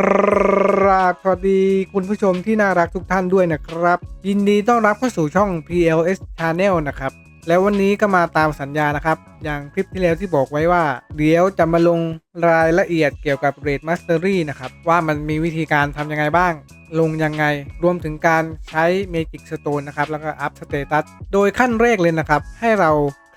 ราบสวัสดีคุณผู้ชมที่น่ารักทุกท่านด้วยนะครับ ยินดีต้อนรับเข้าสู่ช่อง PLS Channel นะครับ แล้ววันนี้ก็มาตามสัญญานะครับ อย่างคลิปที่แล้วที่บอกไว้ว่า เดี๋ยวจะมาลงรายละเอียดเกี่ยวกับ Raid Mastery นะครับ ว่ามันมีวิธีการทำยังไงบ้าง ลงยังไง รวมถึงการใช้ Magic Stone นะครับ แล้วก็อัพสเตตัสโดยขั้นแรกเลยนะครับ ให้เรา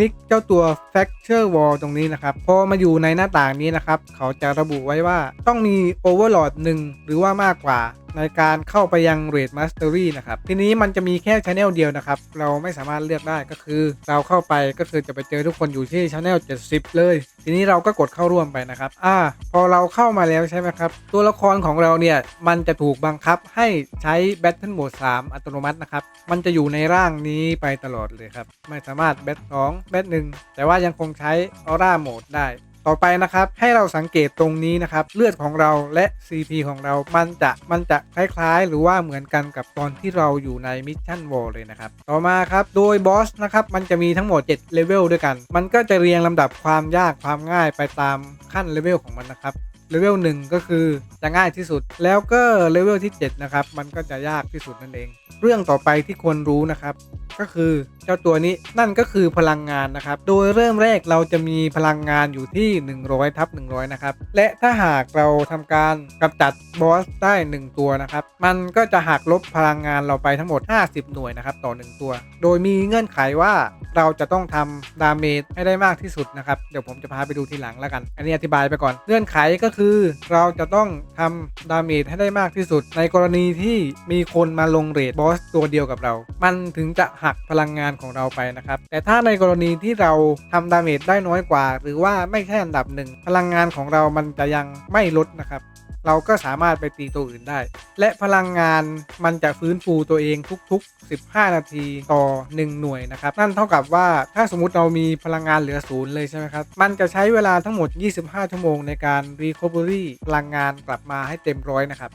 ลิกเจ้าตัว Fracture Wall ตรงนี้นะครับ พอมาอยู่ในหน้าต่างนี้นะครับ เขาจะระบุไว้ว่าต้องมี Overlord 1 หรือว่ามากกว่าในการเข้าไปยัง Raid Mastery นะครับ ทีนี้มันจะมีแค่ช anel เดียวนะครับ เราไม่สามารถเลือกได้ก็คือเราเข้าไปก็คือจะไปเจอทุกคนอยู่ที่ช anel 70 เลย ทีนี้เราก็กดเข้าร่วมไปนะครับอ่าพอเราเข้ามาแล้วใช่ไหมครับ ตัวละครของเราเนี่ย มันจะถูกบังคับให้ใช้ Battle Mode 3 อัตโนมัตินะครับ มันจะอยู่ในร่างนี้ไปตลอดเลยครับ ไม่สามารถแบท2แบท1แต่ว่ายังคงใช้ออร่าโหมดได้ ต่อไปนะครับให้เราสังเกตตรงนี้นะครับเลือดของเราและ CP ของเรา มันจะมันจะคล้ายๆ หรือว่าเหมือนกันกับตอนที่เราอยู่ในมิชชั่นวอลเลยนะครับต่อมาครับโดยบอสนะครับมันจะมีทั้งหมด7เลเวลด้วยกัน มันก็จะเรียงลำดับความยากความง่ายไปตามขั้นเลเวลของมันนะครับเลเวลหนึ่งก็คือจะง่ายที่สุด แล้วก็เลเวลที่ 7 นะครับ มันก็จะยากที่สุดนั่นเอง เรื่องต่อไปที่ควรรู้นะครับ ก็คือเจ้าตัวนี้นั่นก็คือพลังงานนะครับ โดยเริ่มแรกเราจะมีพลังงานอยู่ที่ 100ทับ100 นะครับ และถ้าหากเราทำการกำจัดบอสได้ 1 ตัวนะครับ มันก็จะหักลบพลังงานเราไปทั้งหมด 50 หน่วยนะครับต่อ 1 ตัว โดยมีเงื่อนไขว่าเราจะต้องทำดาเมจให้ได้มากที่สุดนะครับ เดี๋ยวผมจะพาไปดูทีหลังแล้วกัน อันนี้อธิบายไปก่อน เงื่อนไขก็คือเราจะต้องทำดาเมจให้ได้มากที่สุด ในกรณีที่มีคนมาลงเรทบอสตัวเดียวกับเรา มันถึงจะหักพลังงานของเราไปนะครับ แต่ถ้าในกรณีที่เราทำดาเมจได้น้อยกว่า หรือว่าไม่ใช่อันดับหนึ่งพลังงานของเรามันจะยังไม่ลดนะครับเราก็สามารถไปตีตัวอื่นได้ และพลังงานมันจะฟื้นฟูตัวเองทุก ๆ 15 นาทีต่อ 1 หน่วยนะครับ นั่นเท่ากับว่าถ้าสมมติเรามีพลังงานเหลือศูนย์เลยใช่ไหมครับ มันจะใช้เวลาทั้งหมด 25 ชั่วโมงในการ recovery พลังงานกลับมาให้เต็มร้อยนะครับ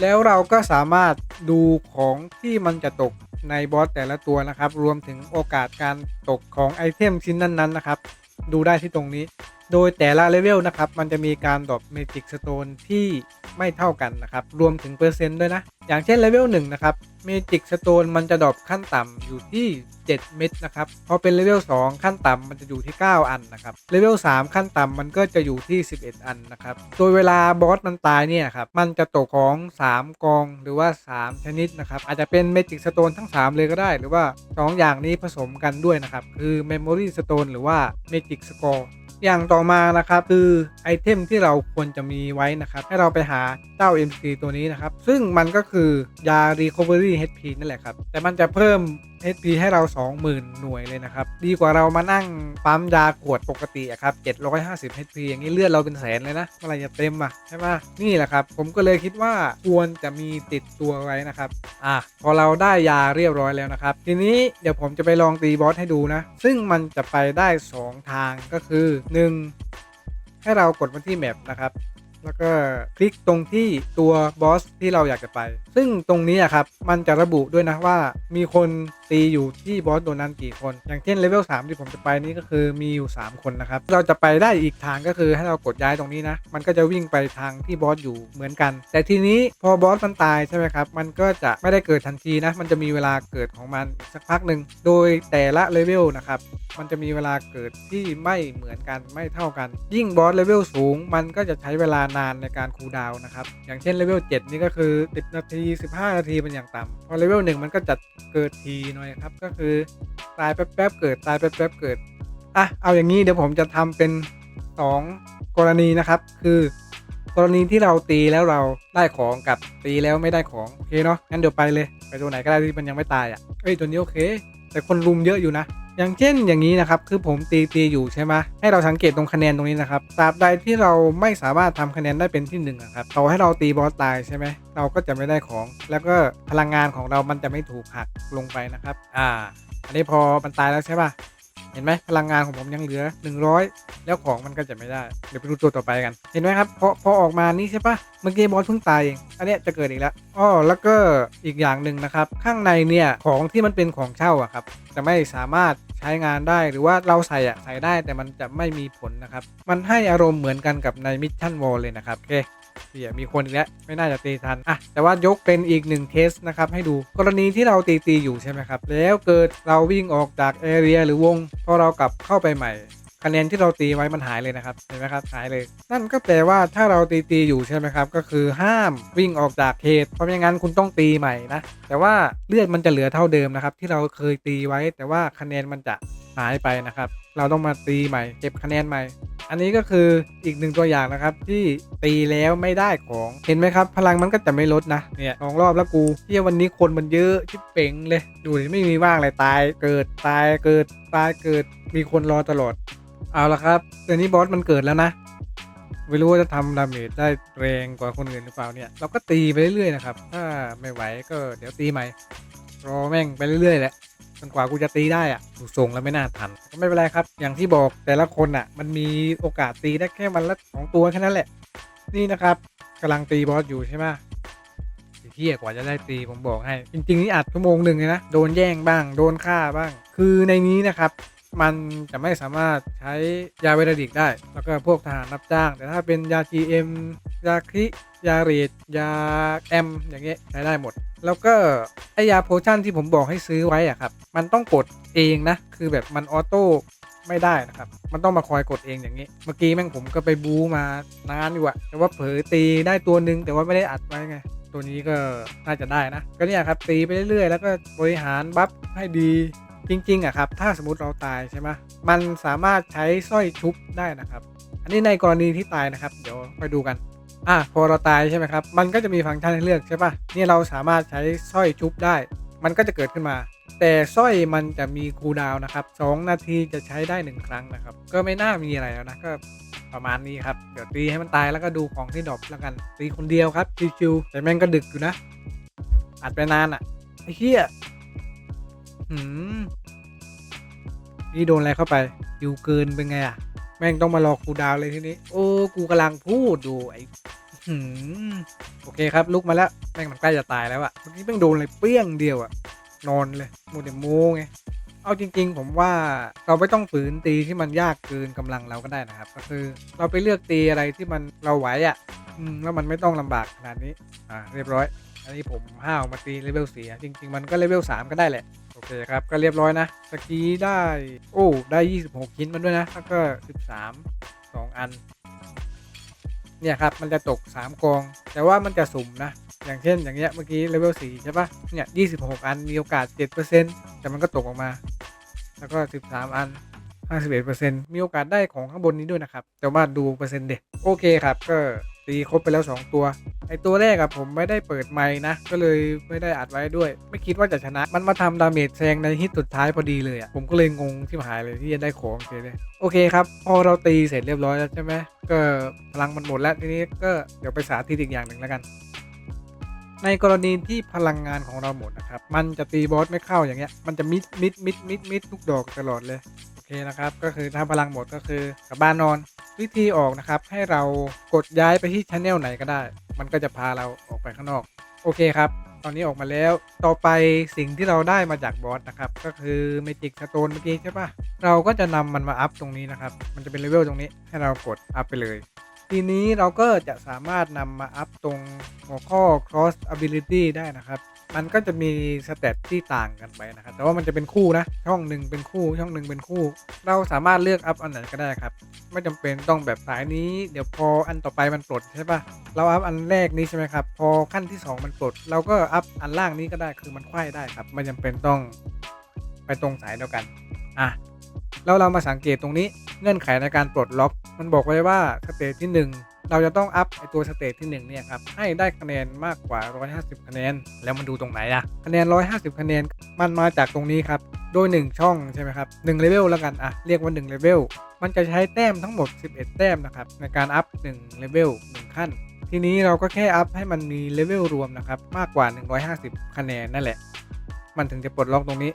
แล้วเราก็สามารถดูของที่มันจะตกในบอสแต่ละตัวนะครับ รวมถึงโอกาสการตกของไอเทมชิ้นนั้นๆนะครับ ดูได้ที่ตรงนี้ โดยแต่ละเลเวลนะครับ มันจะมีการดรอปเมจิกสโตนที่ไม่เท่ากันนะครับ รวมถึงเปอร์เซ็นต์ด้วยนะ อย่างเช่นเลเวล1นะครับ เมจิกสโตนมันจะดรอปขั้นต่ำอยู่ที่ 7 เม็ดนะครับ พอเป็นเลเวล2ขั้นต่ำมันจะอยู่ที่ 9 อันนะครับ เลเวล3ขั้นต่ำมันก็จะอยู่ที่ 11 อันนะครับ โดยเวลาบอสมันตายเนี่ยครับ มันจะตกของ 3 กองหรือว่า 3 ชนิดนะครับ อาจจะเป็นเมจิกสโตนทั้ง 3 เลยก็ได้ หรือว่า 2 อย่างนี้ผสมกันด้วยนะครับ คือ Memory Stone หรือว่า Magic Score อย่างต่อมานะครับคือไอเทมที่เราควรจะมีไว้นะครับ ให้เราไปหาเจ้า MC ตัวนี้นะครับ ซึ่งมันก็คือยา Recovery HP นั่นแหละครับ แต่มันจะเพิ่ม HP ให้เรา 20,000 หน่วยเลยนะครับ ดีกว่าเรามานั่งปั๊มยาขวดปกติอะครับ 750 HP อย่างนี้เลือดเราเป็นแสนเลยนะเมื่อไรจะเต็มอะใช่ไหมนี่แหละครับ ผมก็เลยคิดว่าควรจะมีติดตัวไว้นะครับอะพอเราได้ยาเรียบร้อยแล้วนะครับ ทีนี้เดี๋ยวผมจะไปลองตีบอสให้ดูนะ ซึ่งมันจะไปได้ 2 ทางก็คือ 1 ให้เรากดมาที่แมปนะครับ แล้วก็คลิกตรงที่ตัวบอสที่เราอยากจะไป ซึ่งตรงนี้อะครับมันจะระบุด้วยนะว่ามีคนตีอยู่ที่บอสตัวนั้นกี่คน อย่างเช่นเลเวล3ที่ผมจะไปนี่ก็คือมีอยู่ 3 คนนะครับ เราจะไปได้อีกทางก็คือให้เรากดย้ายตรงนี้นะ มันก็จะวิ่งไปทางที่บอสอยู่เหมือนกัน แต่ทีนี้พอบอสมันตายใช่ไหมครับ มันก็จะไม่ได้เกิดทันทีนะ มันจะมีเวลาเกิดของมันสักพักหนึ่ง โดยแต่ละเลเวลนะครับ มันจะมีเวลาเกิดที่ไม่เหมือนกันไม่เท่ากัน ยิ่งบอสเลเวลสูง มันก็จะใช้เวลานานในการคูลดาวน์นะครับ อย่างเช่นเลเวล7นี่ก็คือ 10 นาที 15 นาทีเป็นอย่างต่ำพอเลเวล1มันก็จะเกิดทีหน่อยครับ ก็คือตายแป๊บๆเกิดตายแป๊บๆเกิดอะเอาอย่างนี้เดี๋ยวผมจะทำเป็น 2 กรณีนะครับ คือกรณีที่เราตีแล้วเราได้ของกับตีแล้วไม่ได้ของโอเคเนาะงั้นเดี๋ยวไปเลยไปตัวไหนก็ได้ที่มันยังไม่ตายอะเอ้ยตัวนี้โอเค แต่คนรุมเยอะอยู่นะ อย่างเช่นอย่างนี้นะครับ คือผมตีตีอยู่ใช่ไหมให้เราสังเกตตรงคะแนนตรงนี้นะครับตราบใดที่เราไม่สามารถทำคะแนนได้เป็นที่หนึ่งอะครับต่อให้เราตีบอสตายใช่ไหมเราก็จะไม่ได้ของ แล้วก็พลังงานของเรามันจะไม่ถูกหักลงไปนะครับ อ่า อันนี้พอมันตายแล้วใช่ป่ะ เห็นไหมพลังงานของผมยังเหลือ 100 แล้วของมันก็จะไม่ได้ เดี๋ยวไปดูตัวต่อไปกัน เห็นไหมครับพอพอออกมานี่ใช่ปะเมื่อกี้บอสเพิ่งตายเองอันนี้จะเกิดอีกแล้วอ้อแล้วก็อีกอย่างหนึ่งนะครับ ข้างในเนี่ยของที่มันเป็นของเช่าอะครับจะไม่สามารถใช้งานได้หรือว่าเราใส่อะใส่ได้แต่มันจะไม่มีผลนะครับ มันให้อารมณ์เหมือนกันกับในมิชชั่นวอลเลยนะครับโอเค เหียมีคนอีกแล้วไม่น่าจะตีทันอะแต่ว่ายกเป็นอีกหนึ่งเคสนะครับให้ดูกรณีที่เราตีตีอยู่ใช่ไหมครับแล้วเกิดเราวิ่งออกจากแอเรียหรือวงพอเรากลับเข้าไปใหม่คะแนนที่เราตีไว้มันหายเลยนะครับเห็นไหมครับหายเลย นั่นก็แปลว่าถ้าเราตีตีอยู่ใช่ไหมครับ ก็คือห้ามวิ่งออกจากเขตเพราะไม่งั้นคุณต้องตีใหม่นะแต่ว่าเลือดมันจะเหลือเท่าเดิมนะครับ ที่เราเคยตีไว้ แต่ว่าคะแนนมันจะหายไปนะครับ เราต้องมาตีใหม่ เก็บคะแนนใหม่ อันนี้ก็คืออีกหนึ่งตัวอย่างนะครับ ที่ตีแล้วไม่ได้ของเห็นไหมครับ พลังมันก็จะไม่ลดนะเนี่ยสองรอบแล้วกูเที่ยวันนี้คนมันเยอะชิบเป่งเลยดูดิไม่มีว่างเลยตายเกิดตายเกิดตายเกิดมีคนรอตลอด เอาละครับเดี๋ยวนี้บอสมันเกิดแล้วนะไม่รู้ว่าจะทำดาเมจได้แรงกว่าคนอื่นหรือเปล่าเนี่ยเราก็ตีไปเรื่อยๆนะครับ ถ้าไม่ไหวก็เดี๋ยวตีใหม่รอแม่งไปเรื่อยๆแหละ จนกว่ากูจะตีได้อะดูทรงแล้วไม่น่าทันก็ไม่เป็นไรครับ อย่างที่บอกแต่ละคนอะ มันมีโอกาสตีได้แค่วันละสองตัวแค่นั้นแหละ นี่นะครับกำลังตีบอสอยู่ใช่ไหมเที่ยกว่าจะได้ตีผมบอกให้ จริงๆนี่อัดชั่วโมงหนึ่งเลยนะโดนแย่งบ้าง โดนฆ่าบ้าง คือในนี้นะครับมันจะไม่สามารถใช้ยาเวลาดิกได้ แล้วก็พวกทหารรับจ้าง แต่ถ้าเป็นยา GM ยาคริยาเรดยาแอมอย่างเงี้ยใช้ได้หมด แล้วก็ไอยาโพชั่นที่ผมบอกให้ซื้อไว้อะครับ มันต้องกดเองนะ คือแบบมันออโต้ไม่ได้นะครับ มันต้องมาคอยกดเองอย่างนี้ เมื่อกี้แม่งผมก็ไปบูมานานอยู่อะแต่ว่าเผลอตีได้ตัวหนึ่งแต่ว่าไม่ได้อัดไว้ไง ตัวนี้ก็น่าจะได้นะ ก็เนี่ยครับตีไปเรื่อยๆ แล้วก็บริหารบัฟให้ดีจริงๆอะครับ ถ้าสมมติเราตายใช่ไหมมันสามารถใช้สร้อยชุบได้นะครับ อันนี้ในกรณีที่ตายนะครับ เดี๋ยวไปดูกัน อะพอเราตายใช่ไหมครับ มันก็จะมีฟังก์ชันให้เลือกใช่ปะนี่เราสามารถใช้สร้อยชุบได้ มันก็จะเกิดขึ้นมา แต่สร้อยมันจะมีคูดาวนะครับ 2 นาทีจะใช้ได้ 1 ครั้งนะครับ ก็ไม่น่ามีอะไรแล้วนะ ก็ประมาณนี้ครับ เดี๋ยวตีให้มันตายแล้วก็ดูของที่ดรอปแล้วกัน ตีคนเดียวครับชิวๆแต่แม่งก็ดึกอยู่นะ อัดไปนานอะไอ้เหี้ยหืมนี่โดนอะไรเข้าไปอยู่เกินเป็นไงอะ แม่งต้องมารอคูดาวเลยทีนี้ โอ้ กูกำลังพูดดูไอ้ โอเคครับลุกมาแล้วแม่งมันใกล้จะตายแล้วอะเมื่อกี้แม่งโดนเลยเปี้ยงเดียวอะนอนเลยโมเดโมไงเอาจริง ๆ ผมว่าเราไม่ต้องฝืนตีที่มันยากเกินกำลังเราก็ได้นะครับ ก็คือเราไปเลือกตีอะไรที่มันเราไหวอะอืมแล้วมันไม่ต้องลำบากขนาดนี้อ่าเรียบร้อย อันนี้ผมห้าวมาตีเลเวลสี่จริง ๆ มันก็เลเวลสามก็ได้แหละโอเคครับก็เรียบร้อยนะตะกี้ได้โอ้ได้ 26 ชิ้นมันด้วยนะแล้วก็ 13 2 อัน เนี่ยครับมันจะตก 3 กอง แต่ว่ามันจะสุ่มนะ อย่างเช่นอย่างเงี้ยเมื่อกี้เลเวล4ใช่ปะเนี่ย26 อันมีโอกาส 7%แต่มันก็ตกออกมา แล้วก็ 13 อัน 51%มีโอกาสได้ของข้างบนนี้ด้วยนะครับ แต่ว่าดูเปอร์เซ็นต์เด็กโอเคครับก็ ตีครบไปแล้ว 2 ตัวไอตัวแรกอะผมไม่ได้เปิดไมค์นะ ก็เลยไม่ได้อัดไว้ด้วย ไม่คิดว่าจะชนะ มันมาทำดาเมจแซงในฮิตสุดท้ายพอดีเลยอะผมก็เลยงงที่หายเลยที่จะได้ของเฉยเลยโอเคครับ พอเราตีเสร็จเรียบร้อยแล้วใช่ไหมก็พลังมันหมดแล้วทีนี้ก็เดี๋ยวไปสาธิตอีกอย่างหนึ่งแล้วกัน ในกรณีที่พลังงานของเราหมดนะครับมันจะตีบอสไม่เข้าอย่างเงี้ยมันจะมิดมิดมิดมิดมิดทุกดอกตลอดเลย เคนะครับ ก็คือถ้าพลังหมดก็คือกลับบ้านนอน วิธีออกนะครับ ให้เรากดย้ายไปที่ช anel ไหนก็ได้ มันก็จะพาเราออกไปข้างนอก โอเคครับ ตอนนี้ออกมาแล้ว ต่อไปสิ่งที่เราได้มาจากบอสนะครับ ก็คือเมจิกสโตนเมื่อกี้ใช่ปะเราก็จะนำมันมาอัพตรงนี้นะครับ มันจะเป็นเลเวลตรงนี้ให้เรากดอัพไปเลยทีนี้เราก็จะสามารถนำมาอัพตรงหัวข้อ cross ability ได้นะครับ มันก็จะมีสเตตที่ต่างกันไปนะครับ แต่ว่ามันจะเป็นคู่นะ ช่องหนึ่งเป็นคู่ ช่องหนึ่งเป็นคู่ เราสามารถเลือกอัพอันไหนก็ได้ครับ ไม่จำเป็นต้องแบบสายนี้ เดี๋ยวพออันต่อไปมันปลดใช่ปะเราอัพอันแรกนี้ใช่ไหมครับ พอขั้นที่ 2 มันปลด เราก็อัพอันล่างนี้ก็ได้ คือมันไขว้ได้ครับ ไม่จำเป็นต้องไปตรงสายเดียวกัน อะ แล้วเรามาสังเกตตรงนี้ เงื่อนไขในการปลดล็อก มันบอกไว้ว่าสเตจที่ 1 เราจะต้องอัพไอตัวสเตจที่1เนี่ยครับให้ได้คะแนนมากกว่า 150 คะแนน แล้วมันดูตรงไหนอะคะแนน 150 คะแนนมันมาจากตรงนี้ครับ โดย 1 ช่องใช่ไหมครับ1เลเวลแล้วกันอะเรียกว่า1เลเวลมันจะใช้แต้มทั้งหมด 11 แต้มนะครับในการอัพ1เลเวล1ขั้นทีนี้เราก็แค่อัพให้มันมีเลเวลรวมนะครับมากกว่า 150 คะแนนนั่นแหละ มันถึงจะปลดล็อกตรงนี้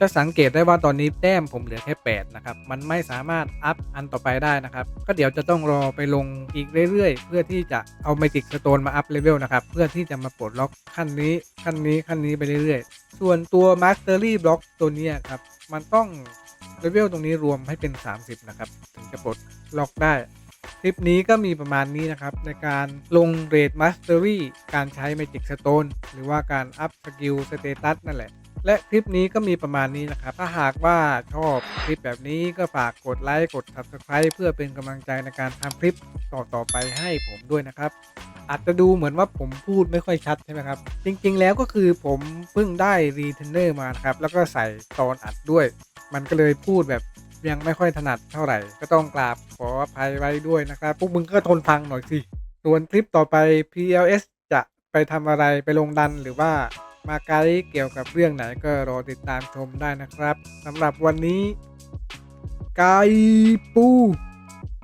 จะสังเกตได้ว่าตอนนี้แต้มผมเหลือแค่ 8 นะครับ มันไม่สามารถอัพอันต่อไปได้นะครับ ก็เดี๋ยวจะต้องรอไปลงอีกเรื่อยๆ เพื่อที่จะเอาเมจิกสโตนมาอัพเลเวลนะครับ เพื่อที่จะมาปลดล็อกขั้นนี้ขั้นนี้ขั้นนี้ไปเรื่อยๆ ส่วนตัว Mastery Block ตัวนี้ครับ มันต้องเลเวลตรงนี้รวมให้เป็น 30 นะครับ ถึงจะปลดล็อกได้คลิปนี้ก็มีประมาณนี้นะครับ ในการลงเรทมาสเตอรี่การใช้ Magic Stone หรือว่าการอัพสกิลสเตตัสนั่นแหละ และคลิปนี้ก็มีประมาณนี้นะครับ ถ้าหากว่าชอบคลิปแบบนี้ก็ฝากกดไลค์กด Subscribe เพื่อเป็นกำลังใจในการทำคลิปต่อๆไปให้ผมด้วยนะครับ อาจจะดูเหมือนว่าผมพูดไม่ค่อยชัดใช่ไหมครับ จริงๆแล้วก็คือผมเพิ่งได้รีเทนเนอร์มานะครับ แล้วก็ใส่ตอนอัดด้วย มันก็เลยพูดแบบยังไม่ค่อยถนัดเท่าไหร่ ก็ต้องกราบขออภัยไว้ด้วยนะครับ พวกมึงก็ทนฟังหน่อยสิ ส่วนคลิปต่อไป PLS จะไปทำอะไรไปลงดันหรือว่า มาไกด์เกี่ยวกับเรื่องไหนก็รอติดตามชมได้นะครับสำหรับวันนี้ ไก่ปู